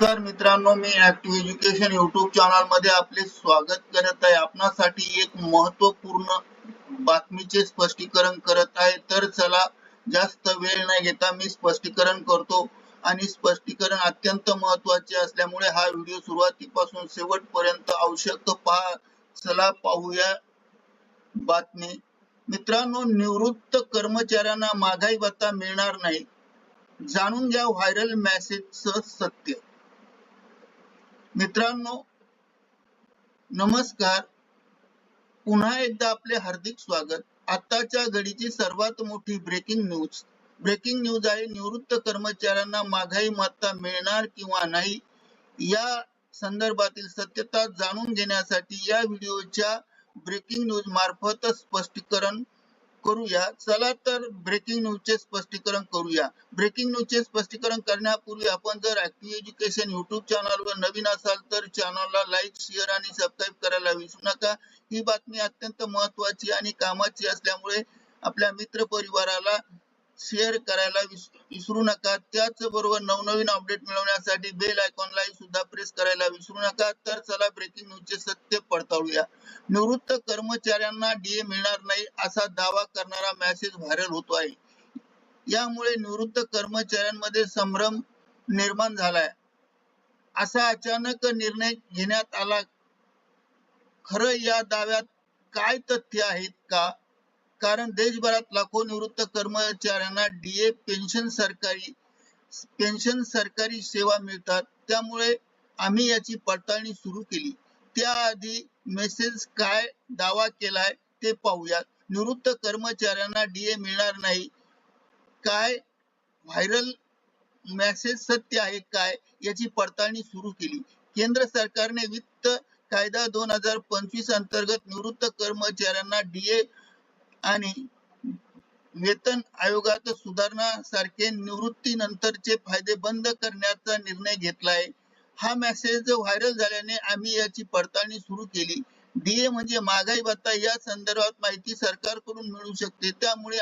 नमस्कार मित्रांनो मी ऍक्टिव्ह एज्युकेशन युट्यूब चॅनलमध्ये आपले स्वागत करत आहे. आपणासाठी एक महत्त्वपूर्ण बातमीचे स्पष्टीकरण करत आहे. तर चला जास्त वेळ न घेता मी स्पष्टीकरण करतो. आणि स्पष्टीकरण अत्यंत महत्त्वाचे असल्यामुळे हा व्हिडिओ सुरुवातीपासून शेवटपर्यंत आवश्यक पहा. चला पाहूया बातमी. मित्रांनो निवृत्त कर्मचाऱ्यांना महागाई भत्ता मिळणार नाही. जाणून घ्या व्हायरल मेसेजचं सत्य. मित्रांनो नमस्कार. पुन्हा एकदा आपले हार्दिक स्वागत. आताच्या घडीची सर्वात मोठी ब्रेकिंग न्यूज ब्रेकिंग न्यूज आहे निवृत्त कर्मचाऱ्यांना माघाई मत्ता मिळणार किंवा नाही या संदर्भातील सत्यता जाणून घेण्यासाठी या व्हिडिओच्या ब्रेकिंग न्यूज मार्फत स्पष्टीकरण करूया. चला तर ब्रेकिंग न्यूजचे स्पष्टीकरण करूया. ब्रेकिंग न्यूजचे स्पष्टीकरण करण्यापूर्वी आपण जर ऍक्टिव्ह एज्युकेशन युट्यूब चॅनलवर नवीन असाल तर चॅनलला लाईक शेअर आणि सबस्क्राईब करायला विसरू नका. ही बातमी अत्यंत महत्वाची आणि कामाची असल्यामुळे आपल्या मित्र परिवाराला शेअर करायला विसरू नका. त्याचबरोबर नवनवीन अपडेट मिळवण्यासाठी बेल आयकॉनला सुद्धा प्रेस करायला विसरू नका. तर चला ब्रेकिंग न्यूजचे सत्य पडताळूया. निवृत्त कर्मचाऱ्यांना डीए मिळणार नाही असा दावा करणारा मेसेज व्हायरल होतो आहे. यामुळे निवृत्त कर्मचाऱ्यांमध्ये संभ्रम निर्माण झालाय. असा अचानक निर्णय घेण्यात आला. खरं या दाव्यात काय तथ्य आहेत का? कारण देशभरात लाखो निवृत्त कर्मचाऱ्यांना डीए पेन्शन सरकारी पेन्शन सरकारी सेवा मिळतात. त्यामुळे आम्ही याची पडताळणी सुरू केली. त्याआधी मेसेज काय दावा केलाय ते पाहूयात. निवृत्त कर्मचाऱ्यांना डीए मिळणार नाही. काय व्हायरल मेसेज सत्य आहे काय याची पडताळणी सुरू केली. केंद्र सरकारने वित्त कायदा दोन हजार पंचवीस अंतर्गत निवृत्त कर्मचाऱ्यांना डीए आणि वेतन आयोगात सुधारणा सारखे निवृत्तीनंतरचे फायदे बंद करण्याचा निर्णय घेतलाय. हा मेसेज व्हायरल झाल्याने आम्ही याची पडताळणी सुरू केली. डीए म्हणजे महागाई भत्ता या संदर्भात माहिती सरकारकडून मिळू शकते. त्यामुळे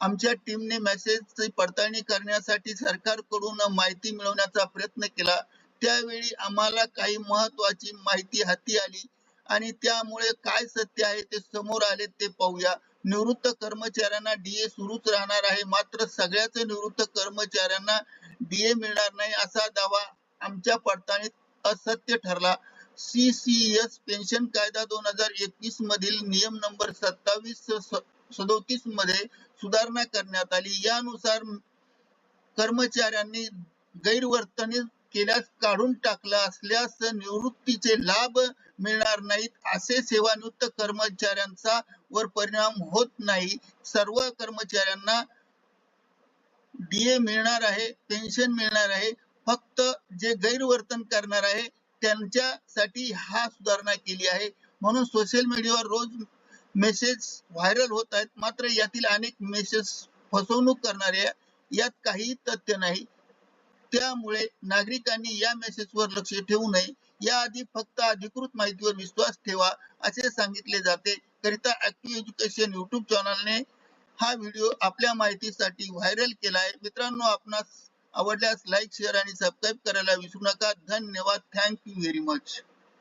आमच्या टीमने मेसेजची पडताळणी करण्यासाठी सरकारकडून माहिती मिळवण्याचा प्रयत्न केला. त्यावेळी आम्हाला काही महत्वाची माहिती हाती आली आणि त्यामुळे काय सत्य आहे ते समोर आले ते पाहूया. निवृत्त कर्मचाऱ्यांना डीए सुरूच राहणार आहे. मात्र सगळ्याच निवृत्त कर्मचाऱ्यांना डीए मिळणार नाही असा दावा आमच्या पडताळणीत असत्य ठरला. सी सी एस पेन्शन कायदा दोन हजार एकवीस मधील नियम नंबर सत्तावीस सदोतीसमध्ये सुधारणा करण्यात आली. यानुसार कर्मचाऱ्यांनी गैरवर्तन केल्यास काढून टाकला असल्यास निवृत्तीचे लाभ मिळणार नाहीत. असे सेवानिवृत्त कर्मचाऱ्यांचा वर परिणाम होत नाही. सर्व कर्मचाऱ्यांना डीए मिळणार आहे पेन्शन मिळणार आहे. फक्त जे गैरवर्तन करणार आहे त्यांच्यासाठी हा सुधारणा केली आहे. म्हणून सोशल मीडियावर रोज मेसेज व्हायरल होत आहेत. मात्र यातील अनेक मेसेज फसवणूक करणारे यात काही तथ्य नाही. त्यामुळे नागरिकांनी या मेसेजवर लक्ष ठेवू नये. याआधी फक्त अधिकृत माहितीवर विश्वास ठेवा असे सांगितले जाते. करिता ऍक्टिव्ह एज्युकेशन युट्यूब चॅनलने हा व्हिडिओ आपल्या माहितीसाठी व्हायरल केला आहे मित्रांनो आपणास आवडल्यास लाईक शेअर आणि सबस्क्राईब करायला विसरू नका. धन्यवाद. Thank you very much